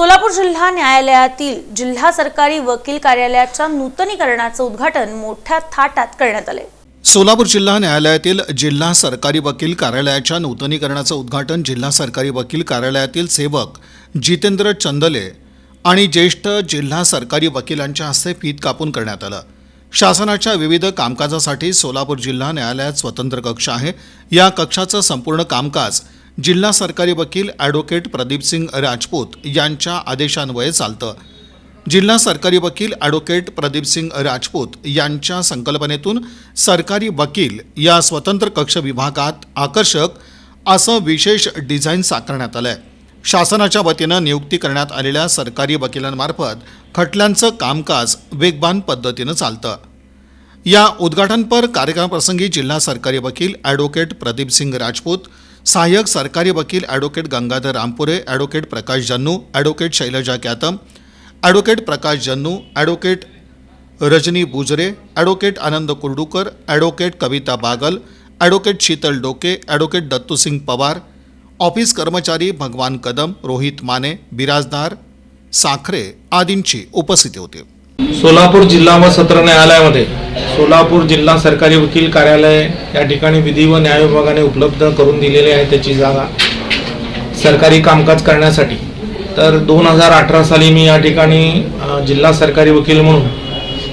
सोलापूर जिल्हा न्यायालयातील जिल्हा सरकारी वकील कार्यालयाच्या नूतनीकरणाचं उद्घाटन मोठ्या थाटात करण्यात आले सोलापूर जिल्हा न्यायालयातील जिल्हा सरकारी वकील कार्यालयाच्या नूतनीकरणाचं उद्घाटन जिल्हा सरकारी वकील कार्यालयातील सेवक जितेंद्र चंदले आणि ज्येष्ठ जिल्हा सरकारी वकिलांच्या हस्ते फीत कापून करण्यात आलं. शासनाच्या विविध कामकाजासाठी सोलापूर जिल्हा न्यायालयात स्वतंत्र कक्ष आहे. या कक्षाचं संपूर्ण कामकाज जिल्हा सरकारी वकील ॲडव्होकेट प्रदीपसिंग राजपूत यांच्या आदेशान्वये चालतं. जिल्हा सरकारी वकील ॲडव्होकेट प्रदीपसिंग राजपूत यांच्या संकल्पनेतून सरकारी वकील या स्वतंत्र कक्ष विभागात आकर्षक असं विशेष डिझाईन साकारण्यात आलं आहे शासनाच्या वतीनं नियुक्ती करण्यात आलेल्या सरकारी वकिलांमार्फत खटल्यांचं कामकाज वेगवान पद्धतीनं चालतं. या उद्घाटनपर कार्यक्रमाप्रसंगी जिल्हा सरकारी वकील ॲडव्होकेट प्रदीपसिंग राजपूत सहाय्यक सरकारी वकील advocate Gangadhar Rampure advocate Prakash Jannu advocate Shailaja Kattam advocate Prakash Jannu advocate Rajni Bujre advocate Anand Kurdukar advocate Kavita Bagal advocate Sheetal Doke advocate Dattusingh Pawar office कर्मचारी भगवान कदम रोहित माने बिराजदार साखरे आदींची उपस्थिती होती. सोलापूर जिल्हा व सत्र न्यायालयामध्ये सोलापूर जिल्हा सरकारी वकील कार्यालय या ठिकाणी विधी व न्याय विभागाने उपलब्ध करून दिलेली आहे त्याची जागा सरकारी कामकाज करण्यासाठी. तर दोन हजार अठरा साली मी या ठिकाणी जिल्हा सरकारी वकील म्हणून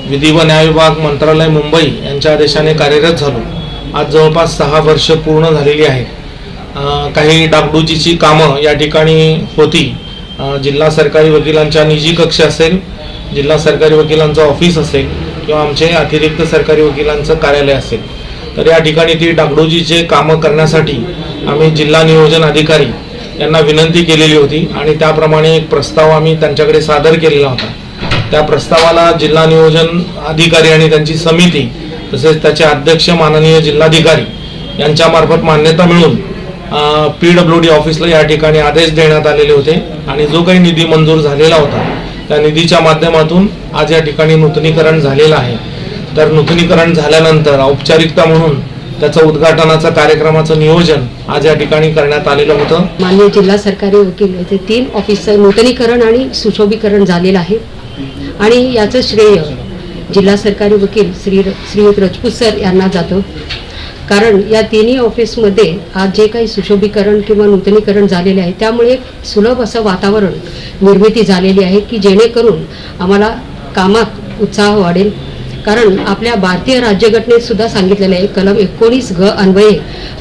विधी व न्याय विभाग मंत्रालय मुंबई यांच्या आदेशाने कार्यरत झालो. आज जवळपास सहा वर्ष पूर्ण झालेली आहे. काही डागडुजीची कामं या ठिकाणी होती. जिल्हा सरकारी वकिलांच्या निजी कक्ष असेल जिल्हा सरकारी वकिलांचं ऑफिस असेल किंवा आमचे अतिरिक्त सरकारी वकिलांचं कार्यालय असेल तर या ठिकाणी ती डागडोजीचे कामं करण्यासाठी आम्ही जिल्हा नियोजन अधिकारी यांना विनंती केलेली होती आणि त्याप्रमाणे एक प्रस्ताव आम्ही त्यांच्याकडे सादर केलेला होता. त्या प्रस्तावाला जिल्हा नियोजन अधिकारी आणि त्यांची समिती तसेच त्याचे अध्यक्ष माननीय जिल्हाधिकारी यांच्यामार्फत मान्यता मिळून पी डब्ल्यू डी ऑफिसला या ठिकाणी आदेश देण्यात आलेले होते आणि जो काही निधी मंजूर झालेला होता त्या निधीच्या माध्यमातून आज या ठिकाणी नूतनीकरण झालेलं आहे. तर नूतनीकरण झाल्यानंतर औपचारिकता म्हणून त्याचं उद्घाटनाचं कार्यक्रमाचं नियोजन आज या ठिकाणी करण्यात आलेलं होतं. मान्य जिल्हा सरकारी वकील येथे तीन ऑफिसचं नूतनीकरण आणि सुशोभीकरण झालेलं आहे. आणि याचं श्रेय जिल्हा सरकारी वकील श्री श्री रजपूत सर यांना जातं. कारण या तिन्ही ऑफिसमध्ये आज जे काही सुशोभीकरण किंवा नूतनीकरण झालेले आहे त्यामुळे एक सुलभ असं वातावरण निर्मिती झालेली आहे की जेणेकरून आम्हाला कामात उत्साह वाढेल कारण आपल्या भारतीय राज्यघटनेत सुद्धा सांगितलेलं आहे कलम एकोणीस ग अन्वये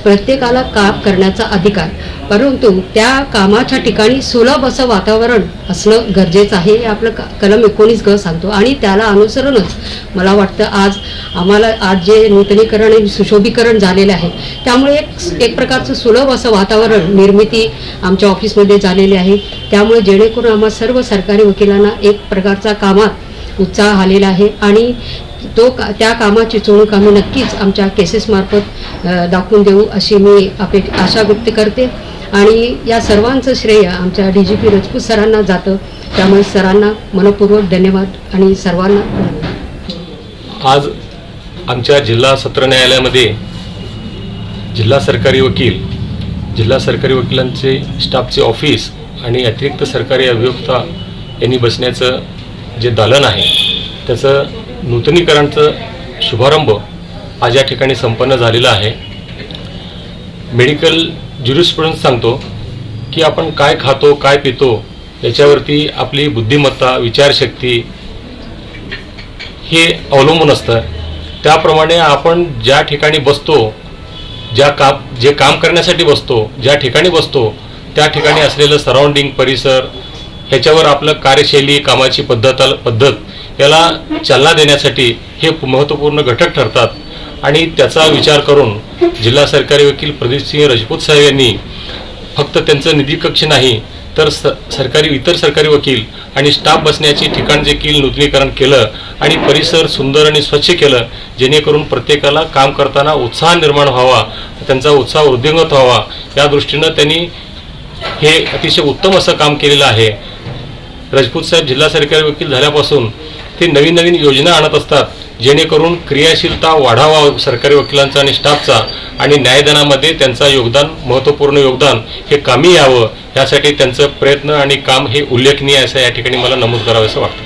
प्रत्येकाला काम करण्याचा अधिकार. परंतु त्या कामाच्या ठिकाणी सुलभ असं वातावरण असणं गरजेचं आहे हे आपलं क- कलम एकोणीस ग सांगतो. आणि त्याला अनुसरूनच मला वाटतं आज आम्हाला आज जे नूतनीकरण आणि सुशोभीकरण झालेलं आहे त्यामुळे एक एक प्रकारचं सुलभ असं वातावरण निर्मिती आमच्या ऑफिसमध्ये झालेली आहे. त्यामुळे जेणेकरून आम्हा सर्व सरकारी वकिलांना एक प्रकारचा कामात उत्साह आलेला आहे आणि तो का त्या कामाची चोळूक आम्ही नक्कीच आमच्या केसेसमार्फत दाखवून देऊ अशी मी अपे आशा व्यक्त करते. आणि या सर्वांचं श्रेय आमच्या डी जी पी रजपूत सरांना जातं. त्यामुळे सरांना मनपूर्वक धन्यवाद आणि सर्वांना आज आमच्या जिल्हा सत्र न्यायालयामध्ये जिल्हा सरकारी वकील जिल्हा सरकारी वकिलांचे स्टाफचे ऑफिस आणि अतिरिक्त सरकारी अभियोक्ता यांनी बसण्याचं जे दालन आहे त्याचं नूतनीकरणचं शुभारंभ आज या ठिकाणी संपन्न झालेला आहे. मेडिकल ज्युरिस्प्रुडन्स सांगतो की आपण काय खातो काय पितो याच्यावरती आपली बुद्धिमत्ता विचारशक्ती हे अवलंबून असतं. त्याप्रमाणे आपण ज्या ठिकाणी बसतो ज्या काम जे काम करण्यासाठी बसतो ज्या ठिकाणी बसतो त्या ठिकाणी असलेलं सराउंडिंग परिसर ह्याच्यावर आपलं कार्यशैली कामाची पद्धत पद्धत याला चालना देण्यासाठी हे महत्त्वपूर्ण घटक ठरतात. आणि त्याचा विचार करून जिल्हा सरकारी वकील प्रदीपसिंह राजपूत साहेब यांनी फक्त त्यांचं निधी कक्ष नाही तर स सरकारी इतर सरकारी वकील आणि स्टाफ बसण्याची ठिकाण देखील नूतनीकरण केलं आणि परिसर सुंदर आणि स्वच्छ केलं जेणेकरून प्रत्येकाला काम करताना उत्साह निर्माण व्हावा त्यांचा उत्साह वृद्धिंगत व्हावा. या दृष्टीनं त्यांनी हे अतिशय उत्तम असं काम केलेलं आहे. राजपूत साहेब जिल्हा सरकारी वकील झाल्यापासून ते नवीन नवीन योजना आणत असतात जेणेकरून क्रियाशीलता वाढावा सरकारी वकिलांचा आणि स्टाफचा आणि न्यायदानामध्ये त्यांचा योगदान महत्त्वपूर्ण योगदान हे कामी यावं यासाठी त्यांचं प्रयत्न आणि काम हे उल्लेखनीय असं या ठिकाणी मला नमूद करावं असं वाटतं.